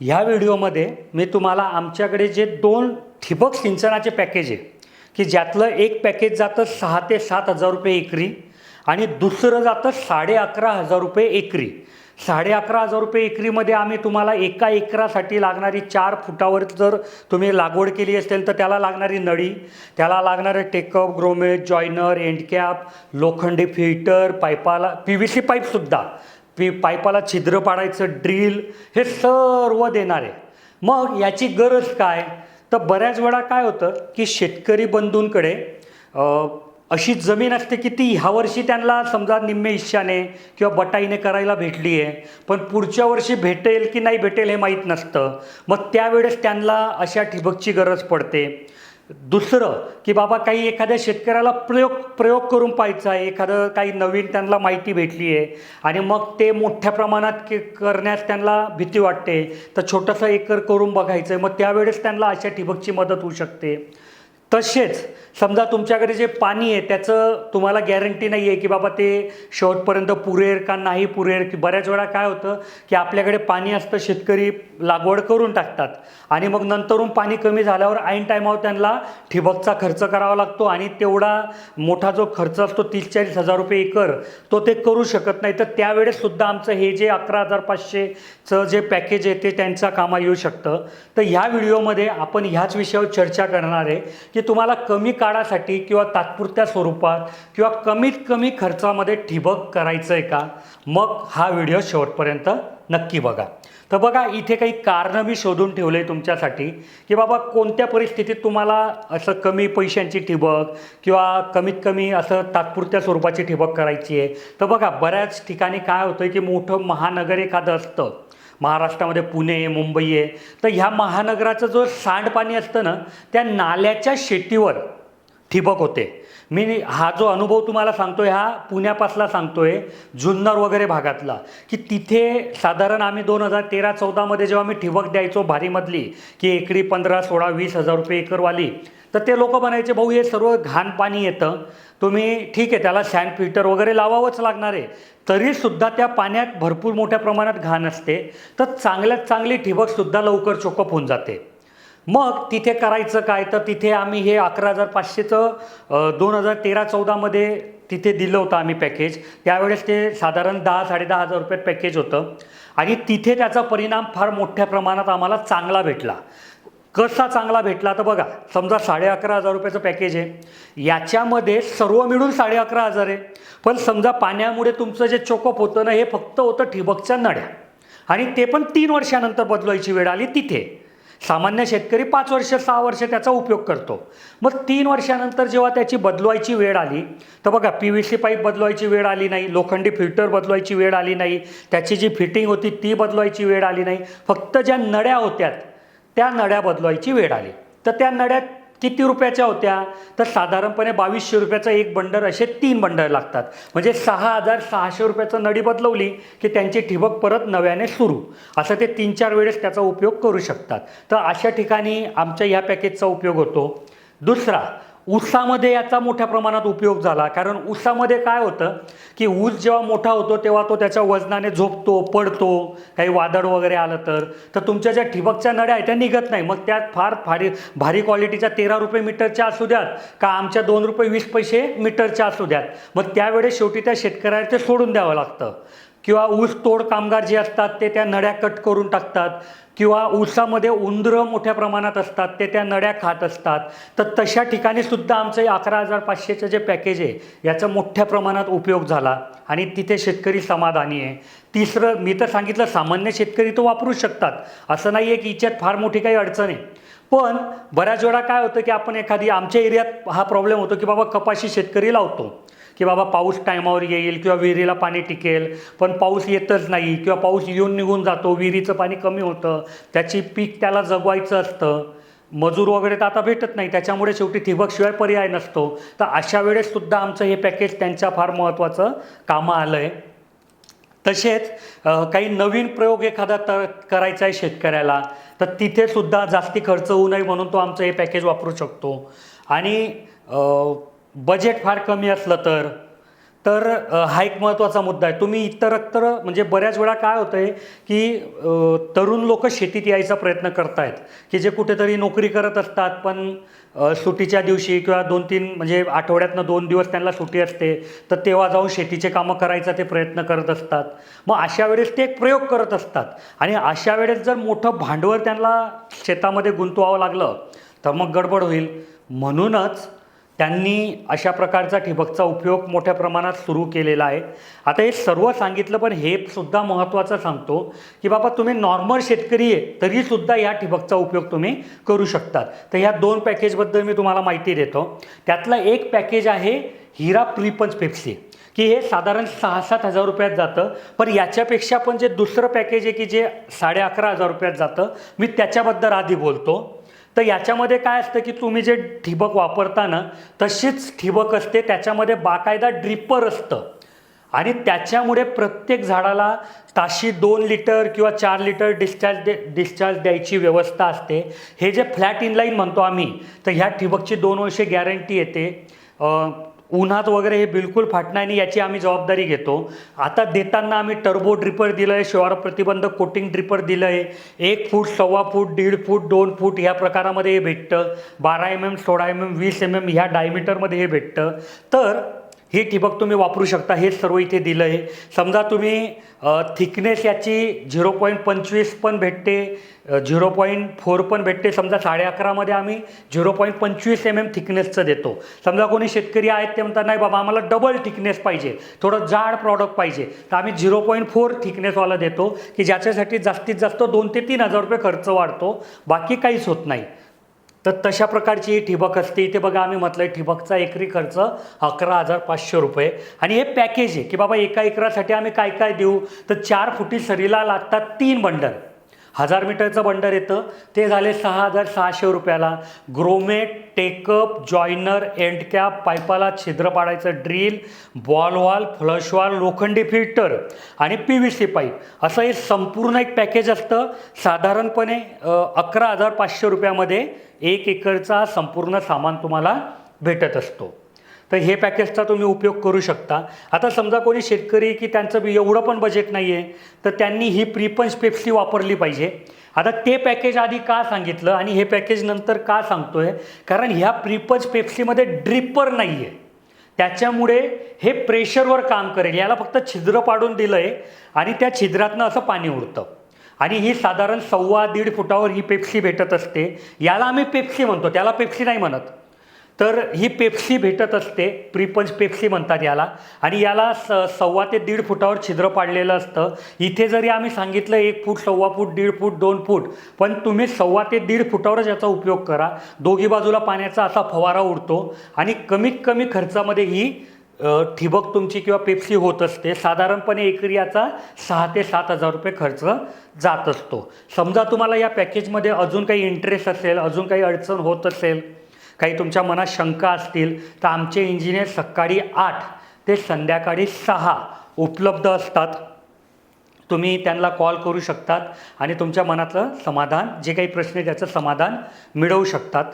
ह्या व्हिडिओमध्ये मी तुम्हाला आमच्याकडे जे दोन ठिबक सिंचनाचे पॅकेज आहे की ज्यातलं एक पॅकेज जातं सहा ते सात हजार रुपये एकरी आणि दुसरं जातं साडे अकरा हजार रुपये एकरी. साडे अकरा हजार रुपये एकरीमध्ये आम्ही तुम्हाला एका एकरासाठी लागणारी चार फुटावर जर तुम्ही लागवड केली असेल तर त्याला लागणारी नळी त्याला लागणारे टेकअप ग्रोमेज जॉयनर एंडकॅप लोखंडी फिल्टर पाईपाला पी व्ही सी पाईपसुद्धा पी पाईपाला छिद्र पाडायचं ड्रिल हे सर्व देणार आहे. मग याची गरज काय? तर बऱ्याच वेळा काय होतं की शेतकरी बंधूंकडे अशी जमीन असते की ती ह्या वर्षी त्यांना समजा निम्मे हिश्शाने किंवा बटाईने करायला भेटली आहे पण पुढच्या वर्षी भेटेल की नाही भेटेल हे माहीत नसतं. मग त्यावेळेस त्यांना अशा ठिबकची गरज पडते. दुसरं की बाबा काही एखाद्या शेतकऱ्याला प्रयोग प्रयोग करून पाहायचा आहे. एखादं काही नवीन त्यांना माहिती भेटली आहे. आणि मग ते मोठ्या प्रमाणात के करण्यास त्यांना भीती वाटते. तर छोटंसं एकर करून बघायचं आहे. मग त्यावेळेस त्यांना अशा ठिबकची मदत होऊ शकते. तसेच समजा तुमच्याकडे जे पाणी आहे त्याचं तुम्हाला गॅरंटी नाही आहे की बाबा ते शेवटपर्यंत पुरेल का नाही पुरेल. की बऱ्याच वेळा काय होतं की आपल्याकडे पाणी असतं शेतकरी लागवड करून टाकतात. आणि मग नंतरून पाणी कमी झाल्यावर ऐन टायमावर त्यांना ठिबकचा खर्च करावा लागतो आणि तेवढा मोठा जो खर्च असतो तीस चाळीस हजार रुपये एकर तो ते करू शकत नाही. तर त्यावेळेस सुद्धा आमचं हे जे अकरा हजार पाचशेचं जे पॅकेज आहे ते त्यांचा कामा येऊ शकतं. तर ह्या व्हिडिओमध्ये आपण ह्याच विषयावर चर्चा करणार आहे की तुम्हाला कमी काळासाठी किंवा तात्पुरत्या स्वरूपात किंवा कमीत कमी खर्चामध्ये ठिबक करायचं आहे का? मग हा व्हिडिओ शेवटपर्यंत नक्की बघा. तर बघा इथे काही कारणं मी शोधून ठेवले आहे तुमच्यासाठी की बाबा कोणत्या परिस्थितीत तुम्हाला असं कमी पैशांची ठिबक किंवा कमीत कमी असं तात्पुरत्या स्वरूपाची ठिबक करायची आहे? तर बघा बऱ्याच ठिकाणी काय होतं की मोठं महानगर एखादं असतं महाराष्ट्रामध्ये पुणे आहे मुंबई आहे. तर ह्या महानगराचं जो सांडपाणी असतं ना त्या नाल्याच्या शेतीवर ठिबक होते. मी हा जो अनुभव तुम्हाला सांगतो आहे हा पुण्यापासला सांगतो आहे जुन्नर वगैरे भागातला की तिथे साधारण आम्ही दोन हजार तेरा चौदामध्ये जेव्हा मी ठिबक द्यायचो भारीमधली की एकरी पंधरा सोळा वीस हजार रुपये एकरवाली तर ते लोक म्हणायचे भाऊ हे सर्व घाण पाणी येतं तुम्ही ठीक आहे त्याला सँड फिल्टर वगैरे लावावंच लागणार आहे. तरीसुद्धा त्या पाण्यात भरपूर मोठ्या प्रमाणात घाण असते तर चांगल्यात चांगली ठिबकसुद्धा लवकर चोकअप होऊन जाते. मग तिथे करायचं काय? तर तिथे आम्ही हे अकरा हजार पाचशेचं दोन हजार तेरा चौदामध्ये तिथे दिलं होतं आम्ही पॅकेज त्यावेळेस ते साधारण दहा साडेदहा हजार रुपये पॅकेज होतं. आणि तिथे त्याचा परिणाम फार मोठ्या प्रमाणात आम्हाला चांगला भेटला. कसा चांगला भेटला? तर बघा समजा साडे अकरा हजार रुपयाचं पॅकेज आहे. याच्यामध्ये सर्व मिळून साडे अकरा हजार आहे. पण समजा पाण्यामुळे तुमचं जे चोकअप होतं ना हे फक्त होतं ठिबकच्या नड्या आणि ते पण तीन वर्षानंतर बदलायची वेळ आली तिथे. सामान्य शेतकरी पाच वर्ष सहा वर्ष त्याचा उपयोग करतो. मग तीन वर्षानंतर जेव्हा त्याची बदलवायची वेळ आली तर बघा पी व्ही सी पाईप बदलवायची वेळ आली नाही लोखंडी फिल्टर बदलवायची वेळ आली नाही त्याची जी फिटिंग होती ती बदलवायची वेळ आली नाही फक्त ज्या नड्या होत्या त्या नड्या बदलवायची वेळ आली. तर त्या नड्यात किती रुपयाच्या होत्या? तर साधारणपणे बावीसशे रुपयाचं एक बंडर असे तीन बंडर लागतात. म्हणजे सहा हजार सहाशे रुपयाचं नडी बदलवली की त्यांची ठिबक परत नव्याने सुरू. असं ते तीन चार वेळेस त्याचा उपयोग करू शकतात. तर अशा ठिकाणी आमच्या ह्या पॅकेजचा उपयोग होतो. दुसरा ऊसामध्ये याचा मोठ्या प्रमाणात उपयोग झाला. कारण ऊसामध्ये काय होतं की ऊस जेव्हा मोठा होतो तेव्हा तो त्याच्या वजनाने झोपतो पडतो काही वादळ वगैरे आलं तर. तर तुमच्या ज्या ठिबकच्या नड्या आहेत त्या निघत नाही. मग त्यात फार भारी भारी क्वालिटीच्या तेरा रुपये मीटरच्या असू द्यात का आमच्या दोन रुपये वीस पैसे मीटरच्या असू द्यात. मग त्यावेळेस शेवटी त्या शेतकऱ्याला ते सोडून द्यावं लागतं. किंवा ऊस तोड कामगार जे असतात ते त्या नड्या कट करून टाकतात. किंवा ऊसामध्ये उंदरं मोठ्या प्रमाणात असतात ते त्या नड्या खात असतात तर तशा ठिकाणी सुद्धा आमचं अकरा हजार पाचशेचं जे पॅकेज आहे याचा मोठ्या प्रमाणात उपयोग झाला आणि तिथे शेतकरी समाधानी आहे. तिसरं मी तर सांगितलं सामान्य शेतकरी तो वापरू शकतात. असं नाही आहे की हिच्यात फार मोठी काही अडचण आहे. पण बऱ्याच वेळा काय होतं की आपण एखादी आमच्या एरियात हा प्रॉब्लेम होतो की बाबा कपाशी शेतकरी लावतो. की बाबा पाऊस टायमावर येईल किंवा विहिरीला पाणी टिकेल पण पाऊस येतच नाही किंवा पाऊस येऊन निघून जातो विहिरीचं पाणी कमी होतं त्याची पीक त्याला जगवायचं असतं. मजूर वगैरे तर आता भेटत नाही त्याच्यामुळे शेवटी ठिबकशिवाय पर्याय नसतो. तर अशा वेळेससुद्धा आमचं हे पॅकेज त्यांच्या फार महत्त्वाचं कामं आलं आहे तसेच काही नवीन प्रयोग एखादा तर करायचा आहे शेतकऱ्याला तर तिथे सुद्धा जास्ती खर्च होऊ नये म्हणून तो आमचं हे पॅकेज वापरू शकतो. आणि बजेट फार कमी असलं तर तर हा एक महत्त्वाचा मुद्दा आहे. तुम्ही इतरत्र म्हणजे बऱ्याच वेळा काय होतं आहे की तरुण लोक शेतीत यायचा प्रयत्न करतायत की जे कुठेतरी नोकरी करत असतात पण सुटीच्या सुट्टीच्या दिवशी किंवा दोन तीन म्हणजे आठवड्यातनं दोन दिवस त्यांना सुट्टी असते तर तेव्हा जाऊन शेतीचे कामं करायचा ते प्रयत्न करत असतात. मग अशा वेळेस ते एक प्रयोग करत असतात. आणि अशा वेळेस जर मोठं भांडवल त्यांना शेतामध्ये गुंतवावं लागलं तर मग गडबड होईल. म्हणूनच त्यांनी अशा प्रकारचा ठिबकचा उपयोग मोठ्या प्रमाणात सुरू केलेला आहे. आता हे सर्व सांगितलं पण हे सुद्धा महत्त्वाचं सांगतो की बाबा तुम्ही नॉर्मल शेतकरी आहे तरीसुद्धा या ठिबकचा उपयोग तुम्ही करू शकतात. तर ह्या दोन पॅकेजबद्दल मी तुम्हाला माहिती देतो. त्यातला एक पॅकेज आहे हिरा प्रीपंच पेप्सी की हे साधारण सहा सात हजार रुपयात जातं. पण याच्यापेक्षा पण जे दुसरं पॅकेज आहे की जे साडे अकरा हजार रुपयात जातं मी त्याच्याबद्दल आधी बोलतो. तर याच्यामध्ये काय असतं की तुम्ही जे ठिबक वापरता ना तशीच ठिबक असते त्याच्यामध्ये बाकायदा ड्रिपर असतं. आणि त्याच्यामुळे प्रत्येक झाडाला ताशी दोन लिटर किंवा चार लिटर डिस्चार्ज दे डिस्चार्ज द्यायची व्यवस्था असते. हे जे फ्लॅट इनलाईन म्हणतो आम्ही तर ह्या ठिबकची दोन वर्षे गॅरंटी येते. उन्हात वगैरे हे बिलकुल फाटणार नाही याची आम्ही जबाबदारी घेतो. आता देताना आम्ही टर्बो ड्रिपर दिलं आहे शिवार प्रतिबंधक कोटिंग ड्रिपर दिलं आहे एक फूट सव्वा फूट दीड फूट दोन फूट ह्या प्रकारामध्ये हे भेटतं. बारा एम एम सोळा एम एम वीस एम एम ह्या डायमीटरमध्ये हे भेटतं. तर हे ठिबक तुम्ही वापरू शकता हे सर्व इथे दिलं आहे. समजा तुम्ही थिकनेस याची झिरो पॉईंट पंचवीस पण भेटते झिरो पॉईंट फोर पण भेटते. समजा साडे अकरामध्ये आम्ही झिरो पॉईंट पंचवीस एम एम थिकनेसचं देतो. समजा कोणी शेतकरी आहेत ते म्हणतात नाही बाबा आम्हाला डबल थिकनेस पाहिजे. थोडं जाड प्रॉडक्ट पाहिजे. तर आम्ही झिरो पॉईंट फोर थिकनेसवाला देतो की ज्याच्यासाठी जास्तीत जास्त दोन ते तीन हजार रुपये खर्च वाढतो. बाकी काहीच होत नाही. तर तशा प्रकारची ही ठिबक असते. इथे बघा आम्ही म्हटलं ठिबकचा एकरी खर्च अकरा हजार पाचशे रुपये. आणि हे पॅकेज आहे की बाबा एका एकरासाठी आम्ही काय काय देऊ? तर चार फुटी सरीला लागतात तीन बंडल. हजार मीटरचं बंडर येतं. ते झाले सहा हजार सहाशे रुपयाला. Grommet take up joiner end cap पाईपाला छिद्र पाडायचं drill ball valve flush valve लोखंडी फिल्टर आणि पी व्ही सी पाईप. असं हे संपूर्ण एक पॅकेज असतं. साधारणपणे अकरा हजार पाचशे रुपयामध्ये एक एकरचा संपूर्ण सामान तुम्हाला भेटत असतो. तर हे पॅकेजचा तुम्ही उपयोग करू शकता. आता समजा कोणी शेतकरी की त्यांचं एवढं पण बजेट नाही आहे तर त्यांनी ही प्रीपंच पेप्सी वापरली पाहिजे. आता ते पॅकेज आधी का सांगितलं आणि हे पॅकेज नंतर का सांगतोय? कारण ह्या प्रीपंच पेप्सीमध्ये ड्रिपर नाही आहे त्याच्यामुळे हे प्रेशरवर काम करेल. याला फक्त छिद्र पाडून दिलं आहे आणि त्या छिद्रातनं असं पाणी उडतं. आणि ही साधारण सव्वा दीड फुटावर ही पेप्सी भेटत असते. याला आम्ही पेप्सी म्हणतो. त्याला पेप्सी नाही म्हणत. तर ही पेप्सी भेटत असते प्रीपंच पेप्सी म्हणतात याला. आणि याला स सव्वा ते दीड फुटावर छिद्र पाडलेलं असतं. इथे जरी आम्ही सांगितलं एक फूट सव्वा फूट दीड फूट दोन फूट पण तुम्ही सव्वा ते दीड फुटावरच याचा उपयोग करा. दोघी बाजूला पाण्याचा असा फवारा उडतो आणि कमीत कमी खर्चामध्ये ही ठिबक तुमची किंवा पेप्सी होत असते. साधारणपणे एकरी याचा सहा ते सात हजार रुपये खर्च जात असतो. समजा तुम्हाला या पॅकेजमध्ये अजून काही इंटरेस्ट असेल अजून काही अडचण होत असेल काही तुमच्या मनात शंका असतील तर आमचे इंजिनियर सकाळी आठ ते संध्याकाळी सहा उपलब्ध असतात. तुम्ही त्यांना कॉल करू शकतात आणि तुमच्या मनातलं समाधान जे काही प्रश्न आहे त्याचं समाधान मिळवू शकतात.